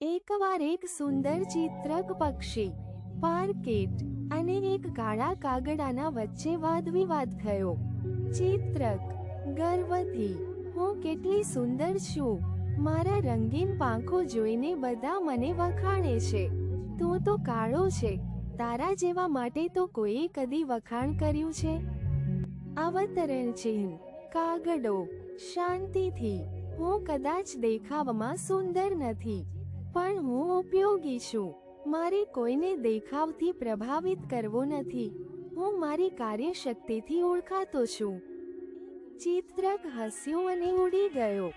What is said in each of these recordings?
એકવાર એક સુંદર ચિત્રક પક્ષી, પારકેટ અને એક કાળા કાગડાના વચ્ચે વાદવિવાદ થયો. ચિત્રક, ગર્વથી, હું કેટલી સુંદર છું. મારા રંગીન પાંખો જોઈને બધા મને વખાણે છે. તું તો કાળો છે. તારા જેવા માટે તો કોઈએ કદી વખાણ કર્યું છે? અવતરણ ચિહ્ન, કાગડો. શાંતિથી, હું કદાચ દેખાવમાં સુંદર નથી. પણ હું ઉપયોગી છું. મારે કોઈને દેખાવથી પ્રભાવિત કરવો નથી. હું મારી કાર્યશક્તિથી ઓળખાતો છું. ચિત્રક હસ્યો અને ઉડી ગયો.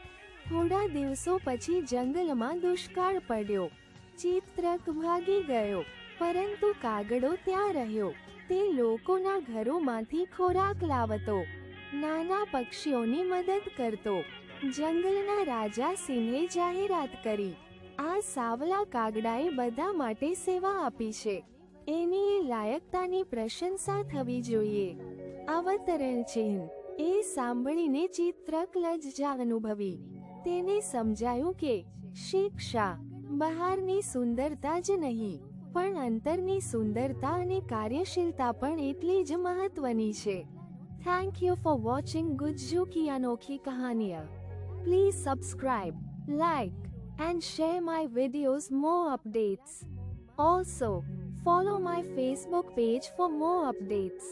થોડા દિવસો પછી જંગલમાં દુષ્કાળ પડ્યો. ચિત્રક ભાગી ગયો, પરંતુ કાગડો ત્યાં રહ્યો. તે લોકોના ઘરોમાંથી ખોરાક લાવતો. નાના પક્ષીઓની મદદ કરતો. જંગલના રાજા સિંહે જાહેરાત કરી. આ સાવલા કાગડાએ બધા માટે સેવા આપી છે. એની એ લાયકતાની પ્રશંસા થવી જોઈએ. અવતરણ ચિહ્ન. એ સાંભળીને ચિત્રક લજ્જા અનુભવી તેને સમજાયું કે, શિક્ષા બહારની સુંદરતા જ નહીં, પણ અંતરની સુંદરતા અને કાર્યશીલતા પણ એટલી જ મહત્વની છે. Thank you for watching Gujju કી અનોખી કહાનિયા. Please subscribe like and share my videos more updates. Also, follow my Facebook page for more updates.